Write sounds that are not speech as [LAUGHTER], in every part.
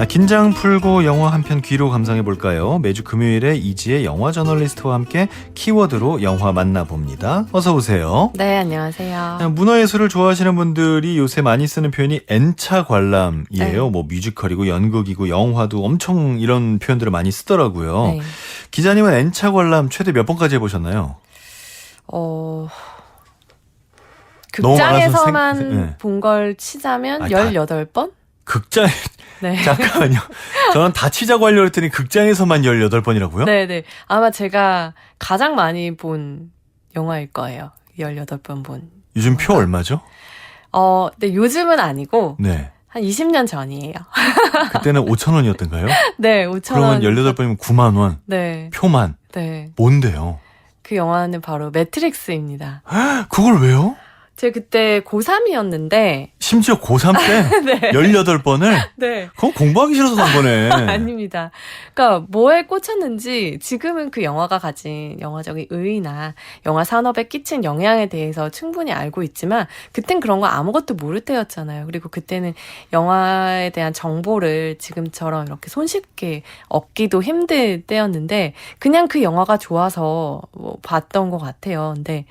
아, 긴장 풀고 영화 한 편 귀로 감상해 볼까요? 매주 금요일에 이지의 영화 저널리스트와 함께 키워드로 영화 만나봅니다. 어서 오세요. 네, 안녕하세요. 문화예술을 좋아하시는 분들이 요새 많이 쓰는 표현이 N차 관람이에요. 네. 뭐 뮤지컬이고 연극이고 영화도 엄청 이런 표현들을 많이 쓰더라고요. 네. 기자님은 N차 관람 최대 몇 번까지 해보셨나요? 어, 극장에서만 생- 네. 본걸 치자면 아, 다- 18번? 극장, [LAUGHS] 네. [LAUGHS] 잠깐만요. 저는 다 치자고 하려고 했더니 극장에서만 18번이라고요? 네, 네. 아마 제가 가장 많이 본 영화일 거예요. 18번 본. 요즘 표 얼마죠? 어, 근데 요즘은 아니고 네. 한 20년 전이에요. [LAUGHS] 그때는 5천 원이었던가요? 네, 5천 그러면 원. 18번이면 9만 원. 네. 표만. 네. 뭔데요? 그 영화는 바로 매트릭스입니다. [GASPS] 그걸 왜요? 제가 그때 고3이었는데 심지어 고3 때 [LAUGHS] 네. 18번을? [LAUGHS] 네. 그건 공부하기 싫어서 산 거네. [LAUGHS] 아닙니다. 그러니까 뭐에 꽂혔는지 지금은 그 영화가 가진 영화적인 의의나 영화 산업에 끼친 영향에 대해서 충분히 알고 있지만 그땐 그런 거 아무것도 모를 때였잖아요. 그리고 그때는 영화에 대한 정보를 지금처럼 이렇게 손쉽게 얻기도 힘들 때였는데 그냥 그 영화가 좋아서 뭐 봤던 것 같아요. 근데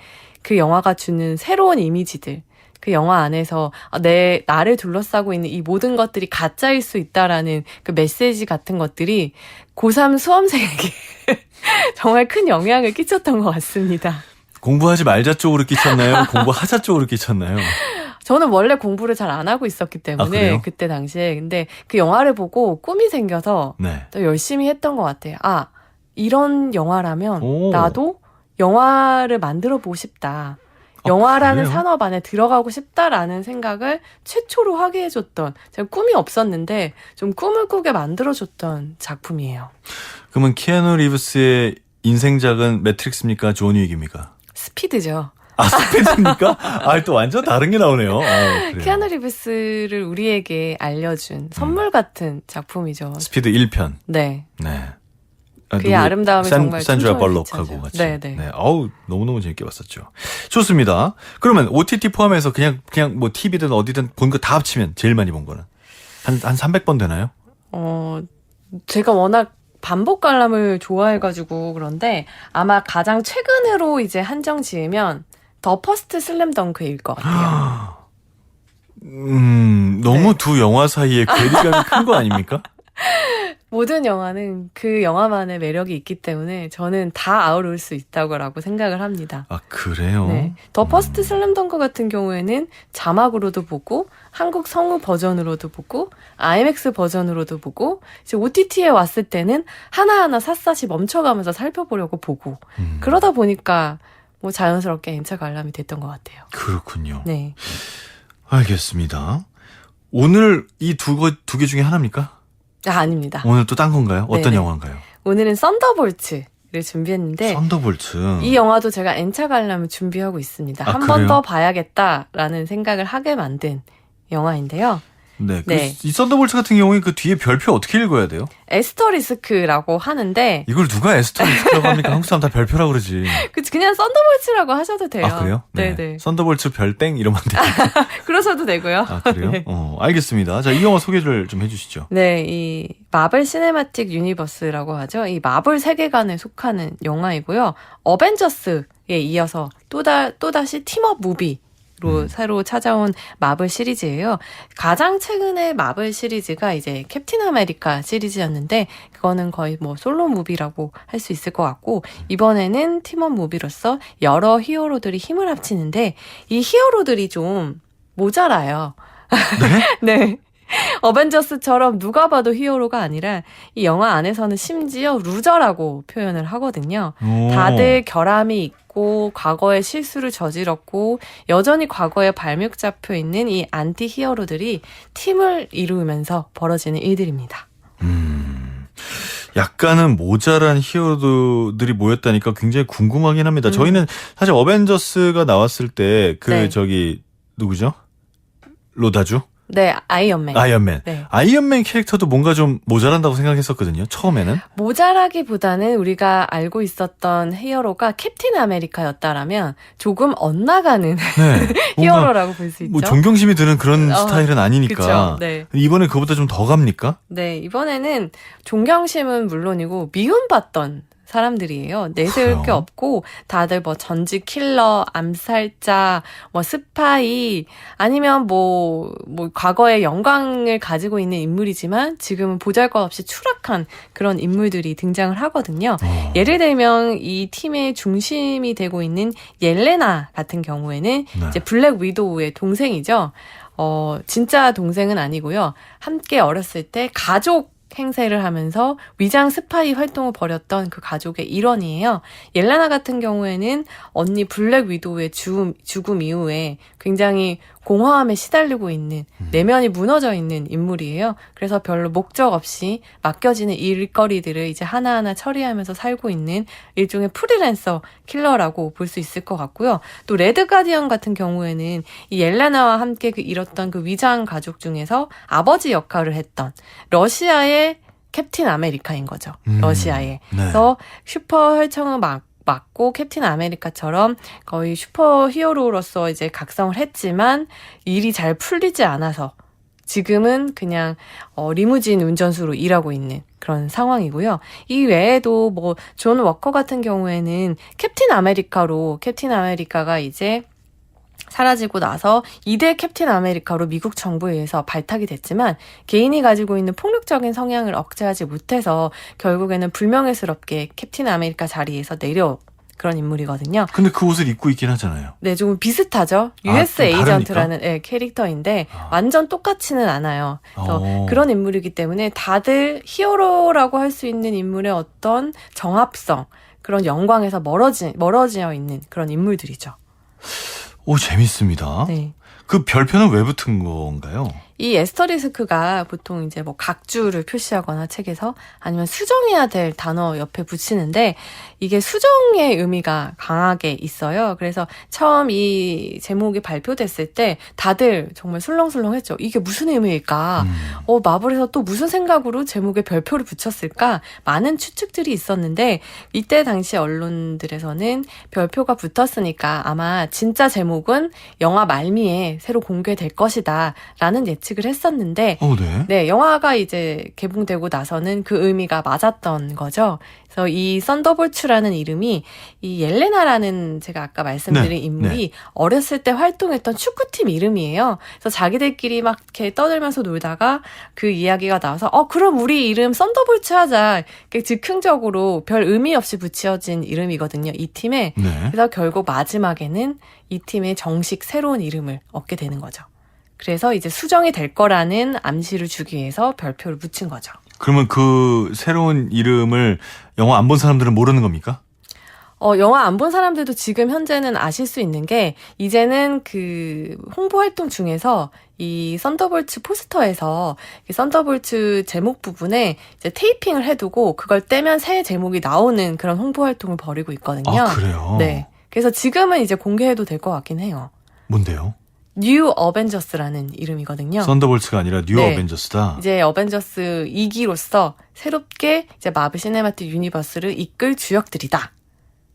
그 영화가 주는 새로운 이미지들 그 영화 안에서 아, 내 나를 둘러싸고 있는 이 모든 것들이 가짜일 수 있다라는 그 메시지 같은 것들이 고3 수험생에게 [LAUGHS] 정말 큰 영향을 끼쳤던 것 같습니다. 공부하지 말자 쪽으로 끼쳤나요? [LAUGHS] 공부하자 쪽으로 끼쳤나요? 저는 원래 공부를 잘 안 하고 있었기 아, 때문에 그래요? 그때 당시에 근데 그 영화를 보고 꿈이 생겨서 네. 또 열심히 했던 것 같아요. 아 이런 영화라면 오. 나도 영화를 만들어 보고 싶다. 영화라는 아? 산업 안에 들어가고 싶다라는 생각을 최초로 하게 해줬던 제가 꿈이 없었는데 좀 꿈을 꾸게 만들어줬던 작품이에요. 그러면 키아누 리브스의 인생작은 매트릭스입니까? 존 윅입니까? 스피드죠. 아, 스피드입니까? 아, 또 완전 다른 게 나오네요. 어, 그래요. 키아누 리브스를 우리에게 알려준 선물 같은 작품이죠. 스피드 1편. 네. 네. 아, 그의? 아름다움이 산, 정말 산드라 충청을 벌럭하고 끼쳐죠. 같이. 네, 네. 어우, 너무 너무 재밌게 봤었죠. 좋습니다. 그러면 OTT 포함해서 그냥, 그냥 뭐 TV든 어디든 본 거 다 합치면 제일 많이 본 거는? 한, 한 300번 되나요? 어, 제가 워낙 반복 관람을 좋아해가지고 그런데 아마 가장 최근으로 이제 한정 지으면 더 퍼스트 슬램덩크일 것 같아요. [GASPS] 음, 너무 네. 두 영화 사이에 괴리감이 큰 거 아닙니까? [LAUGHS] 모든 영화는 그 영화만의 매력이 있기 때문에 저는 다 아우를 수 있다고라고 생각을 합니다. 아, 그래요? 네. 더 퍼스트 슬램덩크 같은 경우에는 자막으로도 보고 한국 성우 버전으로도 보고 IMAX 버전으로도 보고 이제 OTT에 왔을 때는 하나하나 샅샅이 멈춰가면서 살펴보려고 보고 음, 그러다 보니까 뭐 자연스럽게 N차 관람이 됐던 것 같아요. 그렇군요. 네. 알겠습니다. 오늘 이 두 개 중에 하나입니까? 아, 아닙니다. 오늘 또 딴 건가요? 어떤 네네. 영화인가요? 오늘은 썬더볼츠 를 준비했는데 썬더볼트. 이 영화도 제가 N차 관람을 준비하고 있습니다. 아, 한번 그래요? 더 봐야겠다라는 생각을 하게 만든 영화인데요. 네. 그 네. 이 썬더볼트 같은 경우에 그 뒤에 별표 어떻게 읽어야 돼요? 에스터리스크라고 하는데 이걸 누가 에스토리스크라고 [LAUGHS] 합니까? 한국 사람 다 별표라고 그러지. 그- 그냥 썬더볼츠라고 하셔도 돼요. 아, 그래요? 네 네. 썬더볼트 별땡 이러면 안 돼요. [LAUGHS] 그러셔도 되고요. 아, 그래요? 네. 어, 알겠습니다. 자, 이 영화 소개를 좀 해주시죠. 네, 이 마블 시네마틱 유니버스라고 하죠. 이 마블 세계관에 속하는 영화이고요. 어벤져스에 이어서 또다 또다시 팀업 무비 로 음. 새로 찾아온 마블 시리즈예요. 가장 최근에 마블 시리즈가 이제 캡틴 아메리카 시리즈였는데 그거는 거의 뭐 솔로 무비라고 할 수 있을 것 같고 이번에는 팀업 무비로서 여러 히어로들이 힘을 합치는데 이 히어로들이 좀 모자라요. [LAUGHS] 네. 어벤져스처럼 누가 봐도 히어로가 아니라 이 영화 안에서는 심지어 루저라고 표현을 하거든요. 오. 다들 결함이 있고 과거에 실수를 저질렀고 여전히 과거에 발목 잡혀 있는 이 안티 히어로들이 팀을 이루면서 벌어지는 일들입니다. 음. 약간은 모자란 히어로들이 모였다니까 굉장히 궁금하긴 합니다. 음. 저희는 사실 어벤져스가 나왔을 때그 네. 저기 누구죠? 로다주? 네, 아이언맨. 아이언맨. 네. 아이언맨 캐릭터도 뭔가 좀 모자란다고 생각했었거든요. 처음에는. 모자라기보다는 우리가 알고 있었던 히어로가 캡틴 아메리카였다라면 조금 엇나가는 네. [LAUGHS] 히어로라고 볼 수 있죠. 뭐 존경심이 드는 그런 어, 스타일은 아니니까. 그쵸. 네. 이번에 그보다 좀 더 갑니까? 네, 이번에는 존경심은 물론이고 미움받던 사람들이에요. 내세울 그래요? 게 없고 다들 뭐 전직 킬러, 암살자, 뭐 스파이 아니면 뭐, 뭐 과거의 영광을 가지고 있는 인물이지만 지금은 보잘것없이 추락한 그런 인물들이 등장을 하거든요. 어. 예를 들면 이 팀의 중심이 되고 있는 옐레나 같은 경우에는 네. 이제 블랙 위도우의 동생이죠. 어, 진짜 동생은 아니고요. 함께 어렸을 때 가족 행세를 하면서 위장 스파이 활동을 벌였던 그 가족의 일원이에요. 옐라나 같은 경우에는 언니 블랙 위도우의 죽음, 죽음 이후에 굉장히 공허함에 시달리고 있는 내면이 무너져 있는 인물이에요. 그래서 별로 목적 없이 맡겨지는 일거리들을 이제 하나하나 처리하면서 살고 있는 일종의 프리랜서 킬러라고 볼 수 있을 것 같고요. 또 레드 가디언 같은 경우에는 이 옐레나와 함께 그 잃었던 그 위장 가족 중에서 아버지 역할을 했던 러시아의 캡틴 아메리카인 거죠. 음. 러시아의. 네. 그래서 슈퍼 혈청을 막 맞고 캡틴 아메리카처럼 거의 슈퍼 히어로로서 이제 각성을 했지만 일이 잘 풀리지 않아서 지금은 그냥 어, 리무진 운전수로 일하고 있는 그런 상황이고요. 이 외에도 뭐 존 워커 같은 경우에는 캡틴 아메리카로 캡틴 아메리카가 이제 사라지고 나서 2대 캡틴 아메리카로 미국 정부에 의해서 발탁이 됐지만 개인이 가지고 있는 폭력적인 성향을 억제하지 못해서 결국에는 불명예스럽게 캡틴 아메리카 자리에서 내려 그런 인물이거든요. 근데 그 옷을 입고 있긴 하잖아요. 네, 조금 비슷하죠. 아, US 좀 에이전트라는 예, 캐릭터인데 아. 완전 똑같지는 않아요. 그래서 어. 그런 인물이기 때문에 다들 히어로라고 할 수 있는 인물의 어떤 정합성, 그런 영광에서 멀어지, 멀어져 있는 그런 인물들이죠. 오, 재밌습니다. 네. 그 별표는 왜 붙은 건가요? 이 에스터리스크가 보통 이제 뭐 각주를 표시하거나 책에서 아니면 수정해야 될 단어 옆에 붙이는데 이게 수정의 의미가 강하게 있어요. 그래서 처음 이 제목이 발표됐을 때 다들 정말 술렁술렁했죠. 이게 무슨 의미일까? 음. 어, 마블에서 또 무슨 생각으로 제목에 별표를 붙였을까? 많은 추측들이 있었는데, 이때 당시 언론들에서는 별표가 붙었으니까 아마 진짜 제목은 영화 말미에 새로 공개될 것이다. 라는 예측 을 했었는데, 어, 네. 네, 영화가 이제 개봉되고 나서는 그 의미가 맞았던 거죠. 그래서 이 썬더볼츠라는 이름이 이 옐레나라는 제가 아까 말씀드린 네, 인물이 어렸을 때 활동했던 축구팀 이름이에요. 그래서 자기들끼리 막 이렇게 떠들면서 놀다가 그 이야기가 나와서 어 그럼 우리 이름 썬더볼츠 하자. 이렇게 즉흥적으로 별 의미 없이 붙여진 이름이거든요. 이 팀에. 네. 그래서 결국 마지막에는 이 팀의 정식 새로운 이름을 얻게 되는 거죠. 그래서 이제 수정이 될 거라는 암시를 주기 위해서 별표를 붙인 거죠. 그러면 그 새로운 이름을 영화 안 본 사람들은 모르는 겁니까? 어, 영화 안 본 사람들도 지금 현재는 아실 수 있는 게, 이제는 그 홍보 활동 중에서 이 썬더볼츠 포스터에서 이 썬더볼츠 제목 부분에 이제 테이핑을 해두고 그걸 떼면 새 제목이 나오는 그런 홍보 활동을 벌이고 있거든요. 아, 그래요? 네. 그래서 지금은 이제 공개해도 될 것 같긴 해요. 뭔데요? 뉴 어벤져스라는 이름이거든요. 썬더볼츠가 아니라 뉴 네. 어벤져스다. 이제 어벤져스 2기로서 새롭게 이제 마블 시네마틱 유니버스를 이끌 주역들이다.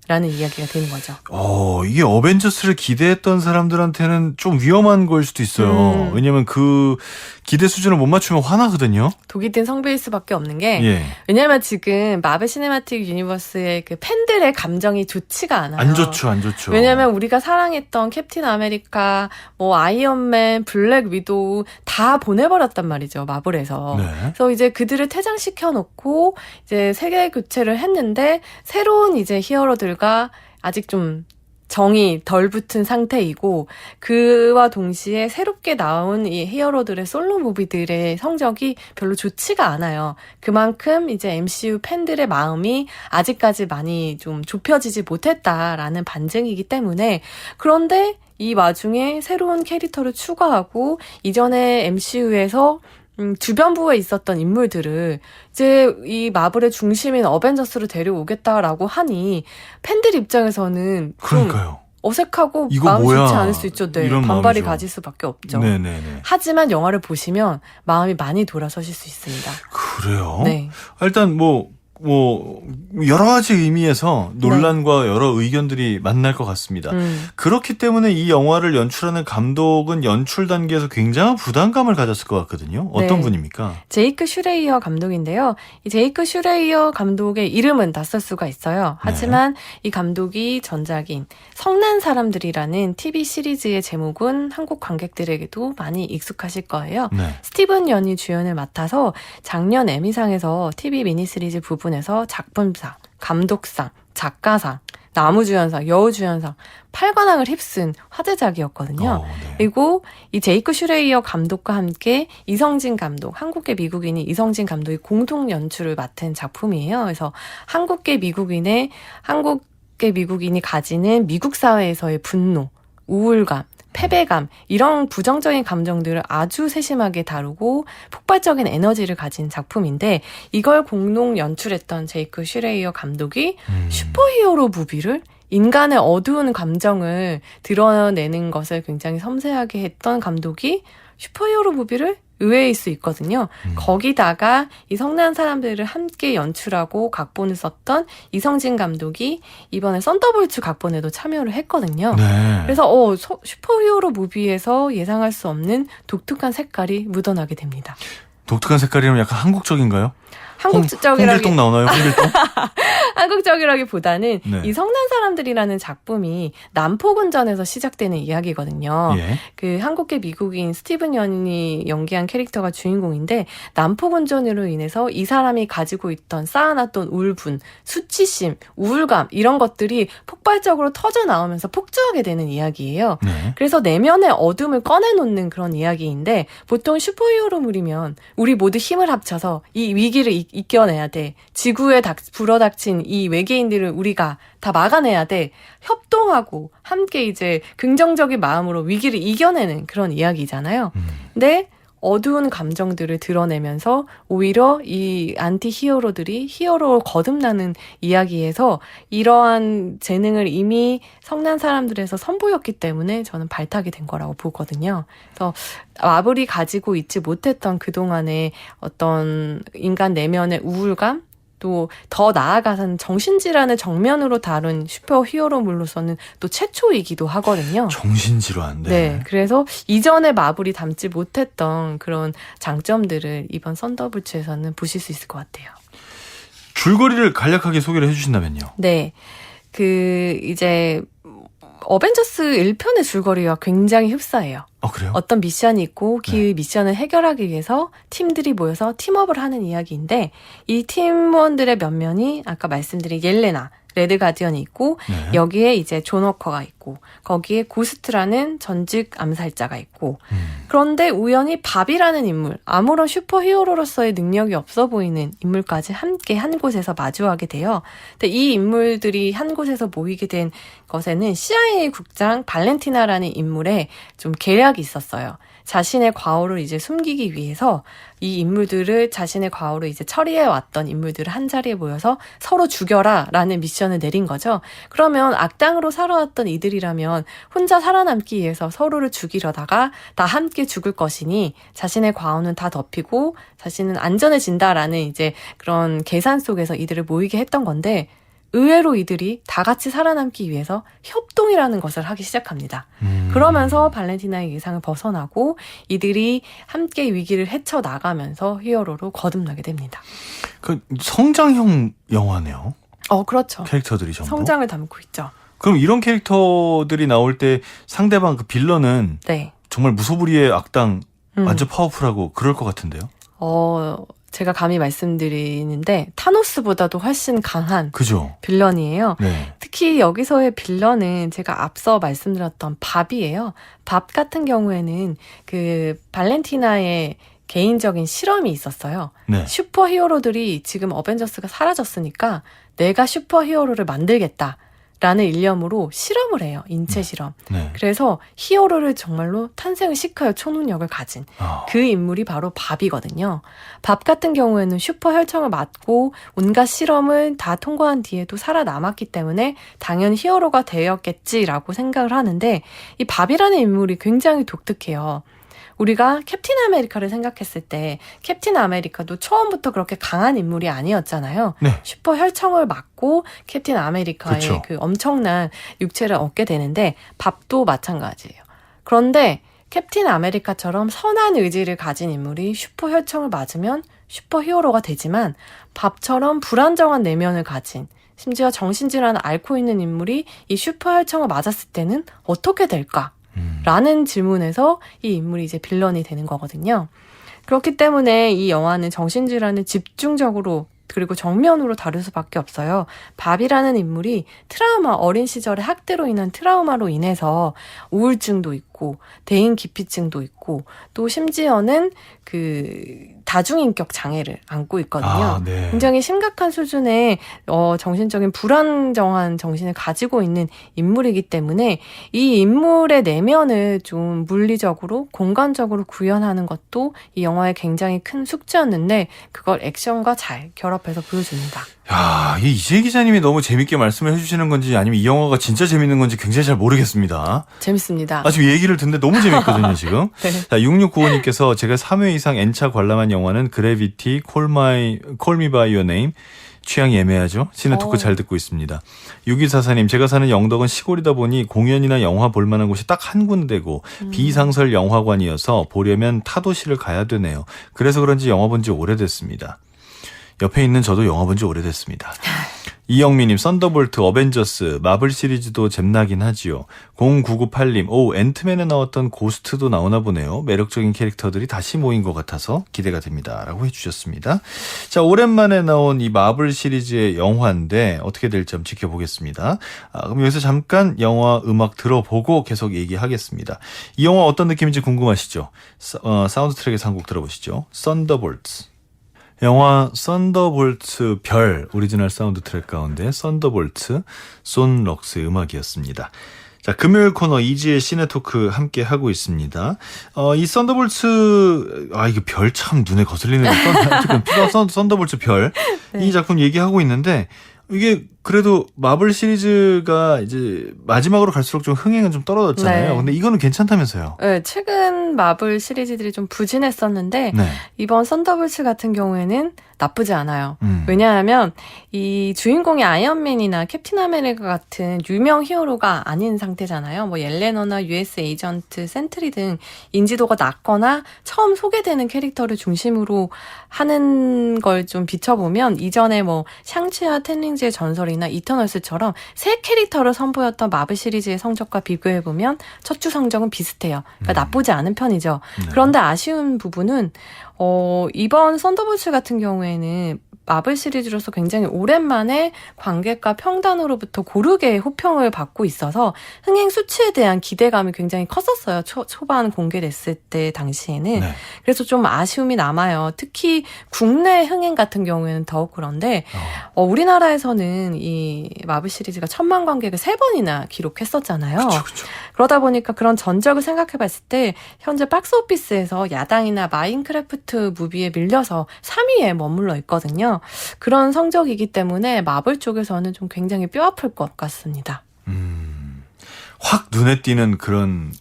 라는 이야기가 되는 거죠. 어, 이게 어벤져스를 기대했던 사람들한테는 좀 위험한 걸 수도 있어요. 음. 왜냐면 그 기대 수준을 못 맞추면 화나거든요. 독이 든 성배일 수밖에 없는 게 예. 왜냐면 지금 마블 시네마틱 유니버스의 그 팬들의 감정이 좋지가 않아요. 안 좋죠, 안 좋죠. 왜냐면 우리가 사랑했던 캡틴 아메리카, 뭐 아이언맨, 블랙 위도우 다 보내버렸단 말이죠 마블에서. 네. 그래서 이제 그들을 퇴장시켜 놓고 이제 세계 교체를 했는데 새로운 이제 히어로들 과 아직 좀 정이 덜 붙은 상태이고 그와 동시에 새롭게 나온 이 히어로들의 솔로 무비들의 성적이 별로 좋지가 않아요. 그만큼 이제 MCU 팬들의 마음이 아직까지 많이 좀 좁혀지지 못했다라는 반증이기 때문에 그런데 이 와중에 새로운 캐릭터를 추가하고 이전에 MCU에서 음, 주변부에 있었던 인물들을 이제 이 마블의 중심인 어벤져스로 데려오겠다라고 하니 팬들 입장에서는 좀 그러니까요. 어색하고 마음이 뭐야? 좋지 않을 수 있죠. 네. 이런 반발이 마음이죠. 가질 수밖에 없죠. 네네네. 하지만 영화를 보시면 마음이 많이 돌아서실 수 있습니다. 그래요? 네. 일단 뭐, 뭐, 여러 가지 의미에서 논란과 여러 의견들이 만날 것 같습니다. 음. 그렇기 때문에 이 영화를 연출하는 감독은 연출 단계에서 굉장한 부담감을 가졌을 것 같거든요. 어떤 네. 분입니까? 제이크 슈레이어 감독인데요. 이 제이크 슈레이어 감독의 이름은 낯설 수가 있어요. 하지만 이 감독이 전작인 성난 사람들이라는 TV 시리즈의 제목은 한국 관객들에게도 많이 익숙하실 거예요. 네. 스티븐 연이 주연을 맡아서 작년 에미상에서 TV 미니시리즈 부분 에서 작품상, 감독상, 작가상, 나무주연상, 여우주연상 8관왕을 휩쓴 화제작이었거든요. 어, 네. 그리고 이 제이크 슈레이어 감독과 함께 이성진 감독, 한국계 미국인이 이성진 감독이 공동 연출을 맡은 작품이에요. 그래서 한국계 미국인의 한국계 미국인이 가지는 미국 사회에서의 분노, 우울감, 패배감 이런 부정적인 감정들을 아주 세심하게 다루고 폭발적인 에너지를 가진 작품인데 이걸 공동 연출했던 제이크 슈레이어 감독이 음. 슈퍼히어로 무비를 인간의 어두운 감정을 드러내는 것을 굉장히 섬세하게 했던 감독이 슈퍼히어로 무비를 의외일 수 있거든요. 음. 거기다가 이 성난 사람들을 함께 연출하고 각본을 썼던 이성진 감독이 이번에 썬더볼츠 각본에도 참여를 했거든요. 네. 그래서 어 서- 슈퍼히어로 무비에서 예상할 수 없는 독특한 색깔이 묻어나게 됩니다. 독특한 색깔이면 약간 한국적인가요? 한국적이라기 홍길동 나오나요? 홍길동? [LAUGHS] 한국적이라기보다는 네. 이 성난 사람들이라는 작품이 남포군전에서 시작되는 이야기거든요. 예. 그 한국계 미국인 스티븐 연이 연기한 캐릭터가 주인공인데 남포군전으로 인해서 이 사람이 가지고 있던 쌓아놨던 울분, 수치심, 우울감 이런 것들이 폭발적으로 터져 나오면서 폭주하게 되는 이야기예요. 네. 그래서 내면의 어둠을 꺼내놓는 그런 이야기인데 보통 슈퍼히어로물이면 우리 모두 힘을 합쳐서 이 위기를 이, 이겨내야 돼. 지구에 닥, 불어닥친 이 외계인들을 우리가 다 막아내야 돼. 협동하고 함께 이제 긍정적인 마음으로 위기를 이겨내는 그런 이야기잖아요. 음. 근데 어두운 감정들을 드러내면서 오히려 이 안티 히어로들이 히어로를 거듭나는 이야기에서 이러한 재능을 이미 성난 사람들에서 선보였기 때문에 저는 발탁이 된 거라고 보거든요. 그래서 마블이 가지고 있지 못했던 그동안의 어떤 인간 내면의 우울감 또 더 나아가서는 정신질환을 정면으로 다룬 슈퍼 히어로물로서는 또 최초이기도 하거든요. 정신질환. 네. 네. 그래서 이전에 마블이 담지 못했던 그런 장점들을 이번 썬더블츠에서는 보실 수 있을 것 같아요. 줄거리를 간략하게 소개를 해주신다면요. 네. 그, 이제, 어벤져스 1편의 줄거리와 굉장히 흡사해요. 어 그래요? 어떤 미션이 있고 그 네. 미션을 해결하기 위해서 팀들이 모여서 팀업을 하는 이야기인데 이 팀원들의 면면이 아까 말씀드린 옐레나, 레드 가디언이 있고 네. 여기에 이제 존 워커가 있고 거기에 고스트라는 전직 암살자가 있고 음. 그런데 우연히 밥이라는 인물, 아무런 슈퍼히어로로서의 능력이 없어 보이는 인물까지 함께 한 곳에서 마주하게 돼요. 근데 이 인물들이 한 곳에서 모이게 된 것에는 CIA 국장 발렌티나라는 인물의 좀 계략이 있었어요. 자신의 과오를 이제 숨기기 위해서 이 인물들을 자신의 과오를 이제 처리해 왔던 인물들을 한 자리에 모여서 서로 죽여라 라는 미션을 내린 거죠. 그러면 악당으로 살아왔던 이들이라면 혼자 살아남기 위해서 서로를 죽이려다가 다 함께 죽을 것이니 자신의 과오는 다 덮이고 자신은 안전해진다라는 이제 그런 계산 속에서 이들을 모이게 했던 건데 의외로 이들이 다 같이 살아남기 위해서 협동이라는 것을 하기 시작합니다. 음. 그러면서 발렌티나의 예상을 벗어나고 이들이 함께 위기를 헤쳐 나가면서 히어로로 거듭나게 됩니다. 그 성장형 영화네요. 어, 그렇죠. 캐릭터들이 전부. 성장을 담고 있죠. 그럼 이런 캐릭터들이 나올 때 상대방 그 빌런은 네. 정말 무소불위의 악당 음. 완전 파워풀하고 그럴 것 같은데요. 어, 제가 감히 말씀드리는데 타노스보다도 훨씬 강한 그죠? 빌런이에요. 네. 특히 여기서의 빌런은 제가 앞서 말씀드렸던 밥이에요. 밥 같은 경우에는 그 발렌티나의 개인적인 실험이 있었어요. 네. 슈퍼 히어로들이 지금 어벤져스가 사라졌으니까 내가 슈퍼 히어로를 만들겠다. 라는 일념으로 실험을 해요. 인체 실험. 네. 그래서 히어로를 정말로 탄생을 시켜요. 초능력을 가진. 아, 그 인물이 바로 밥이거든요. 밥 같은 경우에는 슈퍼 혈청을 맞고 온갖 실험을 다 통과한 뒤에도 살아남았기 때문에 당연히 히어로가 되었겠지라고 생각을 하는데 이 밥이라는 인물이 굉장히 독특해요. 우리가 캡틴 아메리카를 생각했을 때 캡틴 아메리카도 처음부터 그렇게 강한 인물이 아니었잖아요. 네. 슈퍼 혈청을 맞고 캡틴 아메리카의 그쵸. 그 엄청난 육체를 얻게 되는데 밥도 마찬가지예요. 그런데 캡틴 아메리카처럼 선한 의지를 가진 인물이 슈퍼 혈청을 맞으면 슈퍼 히어로가 되지만 밥처럼 불안정한 내면을 가진 심지어 정신질환을 앓고 있는 인물이 이 슈퍼 혈청을 맞았을 때는 어떻게 될까? 음. 라는 질문에서 이 인물이 이제 빌런이 되는 거거든요. 그렇기 때문에 이 영화는 정신질환을 집중적으로 그리고 정면으로 다룰 수밖에 없어요. 밥이라는 인물이 트라우마, 어린 시절의 학대로 인한 트라우마로 인해서 우울증도 있고, 대인 기피증도 있고, 또 심지어는 그 다중인격 장애를 안고 있거든요. 아, 네. 굉장히 심각한 수준의 어, 정신적인 불안정한 정신을 가지고 있는 인물이기 때문에 이 인물의 내면을 좀 물리적으로 공간적으로 구현하는 것도 이 영화의 굉장히 큰 숙제였는데 그걸 액션과 잘 결합해서 보여줍니다. 야, 이 이재 기자님이 너무 재밌게 말씀을 해주시는 건지 아니면 이 영화가 진짜 재밌는 건지 굉장히 잘 모르겠습니다. 재밌습니다. 아, 지금 얘기를 듣는데 너무 재밌거든요, 지금. [LAUGHS] 네. 자, 6695님께서 제가 3회 이상 N차 관람한 영화는 그래비티, Call My, Call Me By Your Name. 취향이 애매하죠? 시네토크 어. 잘 듣고 있습니다. 6244님, 제가 사는 영덕은 시골이다 보니 공연이나 영화 볼 만한 곳이 딱 한 군데고 비상설 영화관이어서 보려면 타도시를 가야 되네요. 그래서 그런지 영화 본 지 오래됐습니다. 옆에 있는 저도 영화 본 지 오래됐습니다. [LAUGHS] 이영미님, 썬더볼트, 어벤져스, 마블 시리즈도 잼나긴 하지요. 0998님, 오, 앤트맨에 나왔던 고스트도 나오나 보네요. 매력적인 캐릭터들이 다시 모인 것 같아서 기대가 됩니다. 라고 해주셨습니다. 자, 오랜만에 나온 이 마블 시리즈의 영화인데 어떻게 될지 한번 지켜보겠습니다. 아, 그럼 여기서 잠깐 영화 음악 들어보고 계속 얘기하겠습니다. 이 영화 어떤 느낌인지 궁금하시죠? 사, 어, 사운드 트랙에서 한 곡 들어보시죠. 썬더볼트. 영화 썬더볼트 별 오리지널 사운드 트랙 가운데 썬더볼트 손 럭스의 음악이었습니다. 자, 금요일 코너 이지의 시네토크 함께 하고 있습니다. 어, 이 썬더볼트, 아, 이거 별참 눈에 거슬리는 썬, 썬, 썬더볼트 별. 네. 이 작품 얘기하고 있는데, 이게 그래도 마블 시리즈가 이제 마지막으로 갈수록 좀 흥행은 좀 떨어졌잖아요. 네. 근데 이거는 괜찮다면서요. 네, 최근 마블 시리즈들이 좀 부진했었는데 네. 이번 썬더볼츠 같은 경우에는 나쁘지 않아요. 음. 왜냐하면 이 주인공이 아이언맨이나 캡틴 아메리카 같은 유명 히어로가 아닌 상태잖아요. 뭐 옐레너나 US 에이전트, 센트리 등 인지도가 낮거나 처음 소개되는 캐릭터를 중심으로 하는 걸 좀 비춰보면 이전에 뭐 샹치와 텐링즈의 전설이 나 이터널스처럼 새 캐릭터를 선보였던 마블 시리즈의 성적과 비교해보면 첫 주 성적은 비슷해요. 그러니까 음. 나쁘지 않은 편이죠. 네. 그런데 아쉬운 부분은 어, 이번 썬더볼츠 같은 경우에는 마블 시리즈로서 굉장히 오랜만에 관객과 평단으로부터 고르게 호평을 받고 있어서 흥행 수치에 대한 기대감이 굉장히 컸었어요. 초, 초반 공개됐을 때 당시에는. 네. 그래서 좀 아쉬움이 남아요. 특히 국내 흥행 같은 경우에는 더욱 그런데 어. 어, 우리나라에서는 이 마블 시리즈가 천만 관객을 세 번이나 기록했었잖아요. 그쵸, 그쵸. 그러다 보니까 그런 전적을 생각해 봤을 때 현재 박스 오피스에서 야당이나 마인크래프트 무비에 밀려서 3위에 머물러 있거든요. 그런 성적이기 때문에 마블 쪽에서는 좀 굉장히 뼈 아플 것 같습니다. 음, 확 눈에 띄는 그런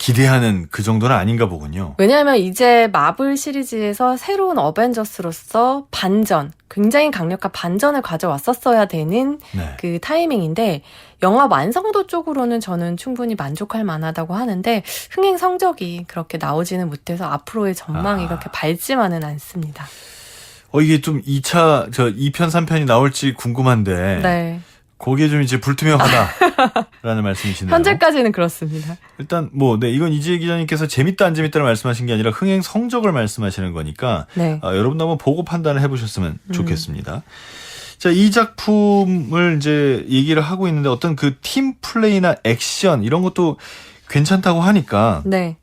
기대하는 그 정도는 아닌가 보군요. 왜냐하면 이제 마블 시리즈에서 새로운 어벤져스로서 반전, 굉장히 강력한 반전을 가져왔었어야 되는 네. 그 타이밍인데 영화 완성도 쪽으로는 저는 충분히 만족할 만하다고 하는데 흥행 성적이 그렇게 나오지는 못해서 앞으로의 전망이 아. 그렇게 밝지만은 않습니다. 어, 이게 좀 2차, 저 2편, 3편이 나올지 궁금한데. 네. 거기에 좀 이제 불투명하다라는 [LAUGHS] 말씀이시네요. 현재까지는 그렇습니다. 일단 뭐, 네, 이건 이지혜 기자님께서 재밌다 안 재밌다를 말씀하신 게 아니라 흥행 성적을 말씀하시는 거니까 네. 아, 여러분도 한번 보고 판단을 해보셨으면 음. 좋겠습니다. 자, 이 작품을 이제 얘기를 하고 있는데 어떤 그 팀 플레이나 액션 이런 것도 괜찮다고 하니까 네.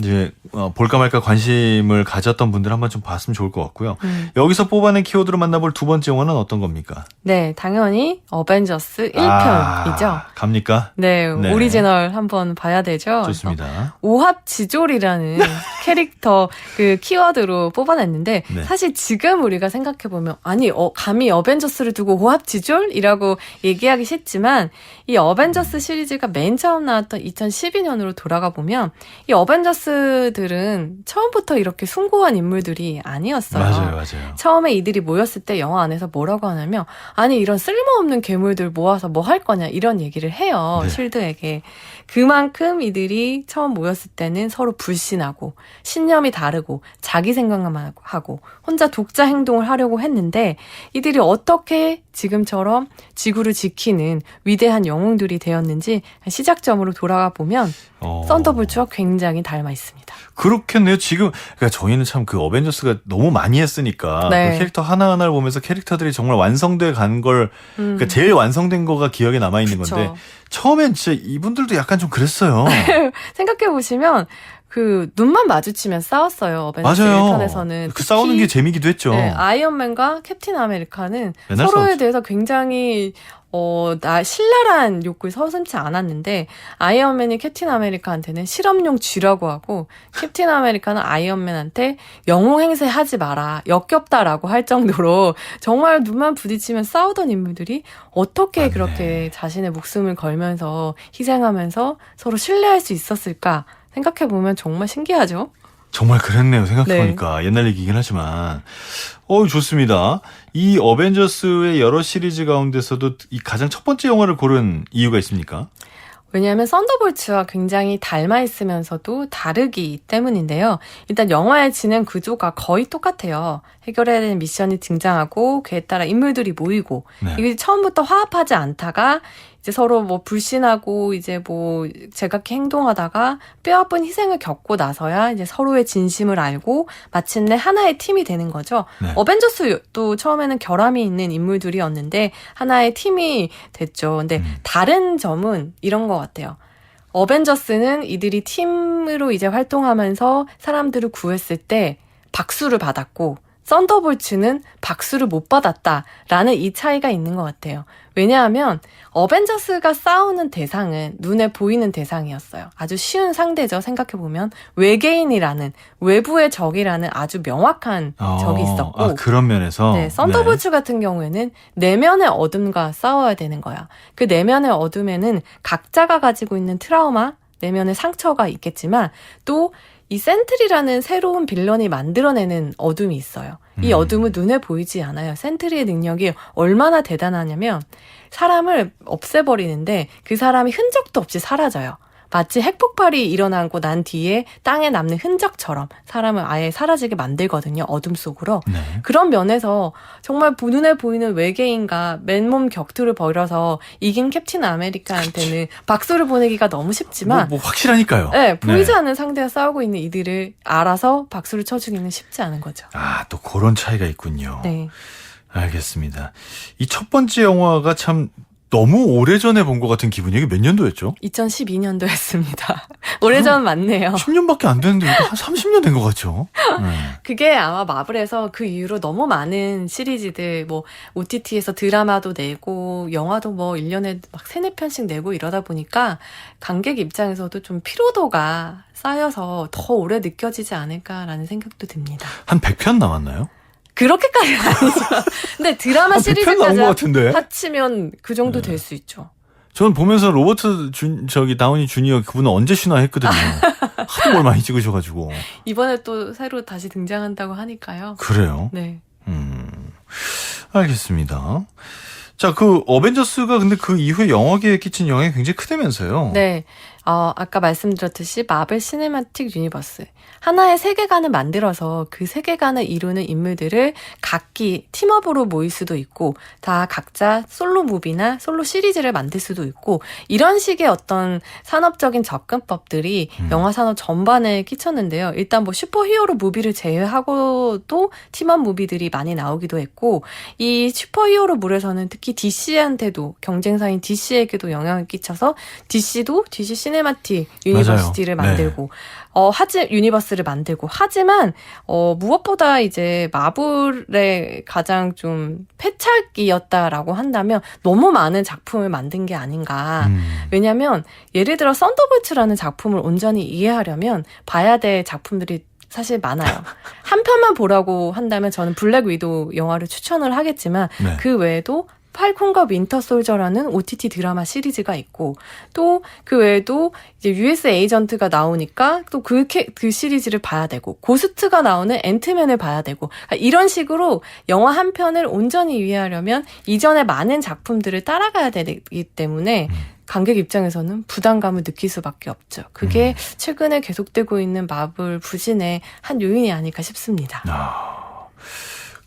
이제 어, 볼까 말까 관심을 가졌던 분들 한번 좀 봤으면 좋을 것 같고요. 음. 여기서 뽑아낸 키워드로 만나볼 두 번째 영화는 어떤 겁니까? 네, 당연히 어벤져스 1편이죠. 아, 갑니까? 네, 네. 오리지널 한번 봐야 되죠. 좋습니다. 오합지졸이라는 [LAUGHS] 캐릭터 그 키워드로 뽑아냈는데 네. 사실 지금 우리가 생각해 보면 아니 어, 감히 어벤져스를 두고 오합지졸이라고 얘기하기 쉽지만 이 어벤져스 시리즈가 맨 처음 나왔던 2012년으로 돌아가 보면 이 어벤져스 들은 처음부터 이렇게 숭고한 인물들이 아니었어요. 맞아요, 맞아요. 처음에 이들이 모였을 때 영화 안에서 뭐라고 하냐면 아니 이런 쓸모없는 괴물들 모아서 뭐 할 거냐 이런 얘기를 해요 네. 실드에게 그만큼 이들이 처음 모였을 때는 서로 불신하고 신념이 다르고 자기 생각만 하고 혼자 독자 행동을 하려고 했는데 이들이 어떻게 지금처럼 지구를 지키는 위대한 영웅들이 되었는지 시작점으로 돌아가 보면 어, 썬더볼츠와 굉장히 닮아 있습니다. 그렇겠네요. 지금 그러니까 저희는 참 그 어벤져스가 너무 많이 했으니까 네. 그 캐릭터 하나 하나를 보면서 캐릭터들이 정말 완성돼 간걸 음. 그러니까 제일 완성된 거가 기억에 남아 있는. 건데 처음엔 진짜 이분들도 약간 좀 그랬어요. [LAUGHS] 생각해 보시면 그 눈만 마주치면 싸웠어요. 어벤져스 맞아요. 1편에서는 그 싸우는 게 재미기도 했죠. 네, 아이언맨과 캡틴 아메리카는 맨날 서로에 싸웠죠. 대해서 굉장히 어, 나 신랄한 욕구에 서슴지 않았는데 아이언맨이 캡틴 아메리카한테는 실험용 쥐라고 하고 캡틴 아메리카는 아이언맨한테 영웅 행세 하지 마라 역겹다라고 할 정도로 정말 눈만 부딪히면 싸우던 인물들이 어떻게 맞네. 그렇게 자신의 목숨을 걸면서 희생하면서 서로 신뢰할 수 있었을까 생각해 보면 정말 신기하죠. 정말 그랬네요. 생각해보니까 옛날 얘기긴 하지만 어 좋습니다. 이 어벤져스의 여러 시리즈 가운데서도 이 가장 첫 번째 영화를 고른 이유가 있습니까? 왜냐하면 썬더볼츠와 굉장히 닮아 있으면서도 다르기 때문인데요. 일단 영화의 진행 구조가 거의 똑같아요. 해결해야 되는 미션이 등장하고 그에 따라 인물들이 모이고 네. 이게 처음부터 화합하지 않다가 이제 서로 뭐 불신하고 이제 뭐 제각기 행동하다가 뼈아픈 희생을 겪고 나서야 이제 서로의 진심을 알고 마침내 하나의 팀이 되는 거죠. 네. 어벤져스도 처음에는 결함이 있는 인물들이었는데 하나의 팀이 됐죠. 근데 음. 다른 점은 이런 것 같아요. 어벤져스는 이들이 팀으로 이제 활동하면서 사람들을 구했을 때 박수를 받았고 썬더볼츠는 박수를 못 받았다라는 이 차이가 있는 것 같아요. 왜냐하면 어벤져스가 싸우는 대상은 눈에 보이는 대상이었어요. 아주 쉬운 상대죠. 생각해보면 외계인이라는 외부의 적이라는 아주 명확한 적이 있었고 아, 그런 면에서 네, 썬더볼츠 같은 경우에는 내면의 어둠과 싸워야 되는 거야. 그 내면의 어둠에는 각자가 가지고 있는 트라우마, 내면의 상처가 있겠지만 또 이 센트리라는 새로운 빌런이 만들어내는 어둠이 있어요. 이 음. 어둠은 눈에 보이지 않아요. 센트리의 능력이 얼마나 대단하냐면 사람을 없애버리는데 그 사람이 흔적도 없이 사라져요. 마치 핵폭발이 일어나고 난 뒤에 땅에 남는 흔적처럼 사람을 아예 사라지게 만들거든요. 어둠 속으로. 네. 그런 면에서 정말 눈에 보이는 외계인과 맨몸 격투를 벌여서 이긴 캡틴 아메리카한테는 박수를 보내기가 너무 뭐, 쉽지만 뭐 확실하니까요. 네, 보이지 네. 않는 상대가 싸우고 있는 이들을 알아서 박수를 쳐주기는 쉽지 않은 거죠. 아, 또 그런 차이가 있군요. 네. 알겠습니다. 이 첫 번째 영화가 참 너무 오래전에 본 것 같은 기분이 이게 몇 년도였죠? 2012년도였습니다. [LAUGHS] 오래전 맞네요. 10년밖에 안 됐는데 한 30년 된 것 같죠? [LAUGHS] 네. 그게 아마 마블에서 그 이후로 너무 많은 시리즈들, 뭐, OTT에서 드라마도 내고, 영화도 뭐, 1년에 막 3, 4편씩 내고 이러다 보니까, 관객 입장에서도 좀 피로도가 쌓여서 더 오래 느껴지지 않을까라는 생각도 듭니다. 한 100편 남았나요? 그렇게까지는 [LAUGHS] 아니지만. 근데 드라마 한 100편 나온 것 시리즈까지? 합치면 그 정도 네. 될수 있죠. 저는 보면서 로버트 준, 저기 다우니 주니어 그분은 언제 신화했거든요. [LAUGHS] 하도 뭘 많이 찍으셔가지고. 이번에 또 새로 다시 등장한다고 하니까요. 그래요. 네. 음, 알겠습니다. 자, 그 어벤져스가 근데 그 이후에 영화계에 끼친 영향이 굉장히 크다면서요. 네. 어, 아까 말씀드렸듯이 마블 시네마틱 유니버스. 하나의 세계관을 만들어서 그 세계관을 이루는 인물들을 각기 팀업으로 모일 수도 있고, 다 각자 솔로 무비나 솔로 시리즈를 만들 수도 있고, 이런 식의 어떤 산업적인 접근법들이 음. 영화 산업 전반에 끼쳤는데요. 일단 뭐 슈퍼 히어로 무비를 제외하고도 팀업 무비들이 많이 나오기도 했고, 이 슈퍼 히어로 물에서는 특히 DC한테도 경쟁사인 DC에게도 영향을 끼쳐서 DC도 DC 시네 마틱 유니버시티를 맞아요. 만들고 어 하지 유니버스를 만들고 하지만 어 무엇보다 이제 마블의 가장 좀 패착이었다라고 한다면 너무 많은 작품을 만든 게 아닌가. 음. 왜냐면 예를 들어 썬더볼츠라는 작품을 온전히 이해하려면 봐야 될 작품들이 사실 많아요. [LAUGHS] 한 편만 보라고 한다면 저는 블랙 위도우 영화를 추천을 하겠지만 네. 그 외에도 팔콘과 윈터 솔저라는 OTT 드라마 시리즈가 있고 또 그 외에도 이제 US 에이전트가 나오니까 또그 그 시리즈를 봐야 되고 고스트가 나오는 앤트맨을 봐야 되고 그러니까 이런 식으로 영화 한 편을 온전히 이해하려면 이전에 많은 작품들을 따라가야 되기 때문에 음. 관객 입장에서는 부담감을 느낄 수밖에 없죠. 그게 최근에 계속되고 있는 마블 부진의 한 요인이 아닐까 싶습니다. 아,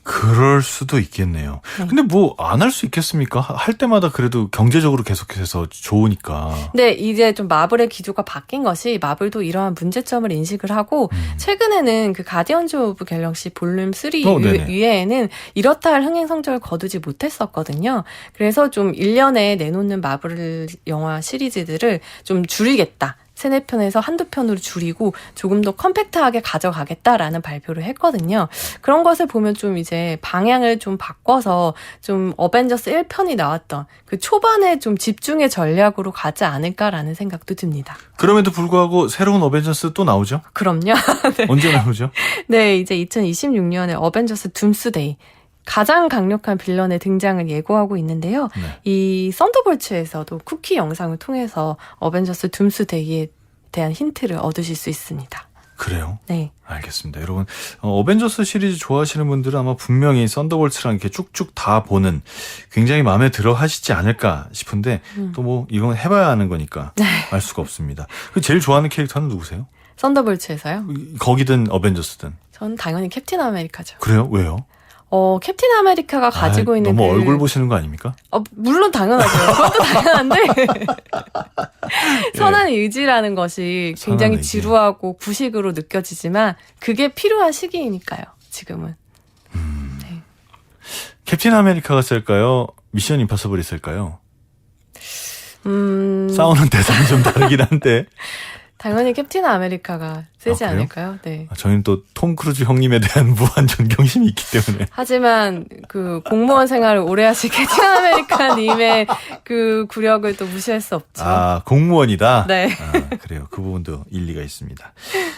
그럴 수도 있겠네요. 네. 근데 뭐 안 할 수 있겠습니까? 하- 할 때마다 그래도 경제적으로 계속해서 좋으니까. 근데 이제 좀 마블의 기조가 바뀐 것이 마블도 이러한 문제점을 인식을 하고 음. 최근에는 그 가디언즈 오브 갤럭시 볼륨 3 어. 위에는 이렇다 할 흥행 성적을 거두지 못했었거든요. 그래서 좀 1년에 내놓는 마블 영화 시리즈들을 좀 줄이겠다. 세네 편에서 한두 편으로 줄이고 조금 더 컴팩트하게 가져가겠다라는 발표를 했거든요. 그런 것을 보면 좀 이제 방향을 좀 바꿔서 좀 어벤져스 1편이 나왔던 그 초반에 좀 집중의 전략으로 가지 않을까라는 생각도 듭니다. 그럼에도 불구하고 새로운 어벤져스 또 나오죠? 그럼요. [LAUGHS] 언제 나오죠? 네, 이제 2026년에 어벤져스 둠스데이 가장 강력한 빌런의 등장을 예고하고 있는데요. 네. 이 썬더볼츠에서도 쿠키 영상을 통해서 어벤져스 둠스데이에 대한 힌트를 얻으실 수 있습니다. 그래요? 네. 알겠습니다. 여러분, 어, 어벤져스 시리즈 좋아하시는 분들은 아마 분명히 썬더볼츠랑 이렇게 쭉쭉 다 보는 굉장히 마음에 들어 하시지 않을까 싶은데 음. 또뭐 이건 해봐야 하는 거니까 [LAUGHS] 알 수가 없습니다. 그 제일 좋아하는 캐릭터는 누구세요? 썬더볼츠에서요. 이- 거기든 어벤져스든. 전 당연히 캡틴 아메리카죠. 그래요? 왜요? 어, 캡틴 아메리카가 가지고 아, 있는 너무 그- 얼굴 보시는 거 아닙니까? 어, 물론 당연하죠. 그것도 당연한데 [LAUGHS] 선한 의지라는 것이 굉장히 예. 의지. 지루하고 구식으로 느껴지지만 그게 필요한 시기이니까요. 지금은. 캡틴 아메리카가 쓸까요? 미션 임파서블이 쓸까요? 음, 싸우는 대상이 좀 다르긴 한데 [LAUGHS] 당연히 캡틴 아메리카가 쓰지 아? 않을까요? 네. 아, 저희는 또 톰 크루즈 형님에 대한 [LAUGHS] 무한 존경심이 있기 때문에 하지만 그 공무원 생활을 오래 하신 캡틴 아메리카님의 그 구력을 또 무시할 수 없죠. 아 공무원이다. 네. 아, 그래요. 그 부분도 일리가 있습니다.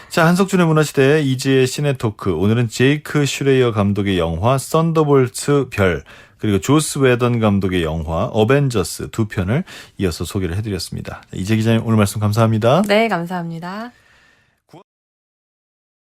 자, 한석준의 문화시대 이지의 시네토크. 오늘은 제이크 슈레이어 감독의 영화 썬더볼츠 별, 그리고 조스 웨던 감독의 영화 어벤져스 두 편을 이어서 소개를 해드렸습니다. 이재 기자님 오늘 말씀 감사합니다. 네, 감사합니다.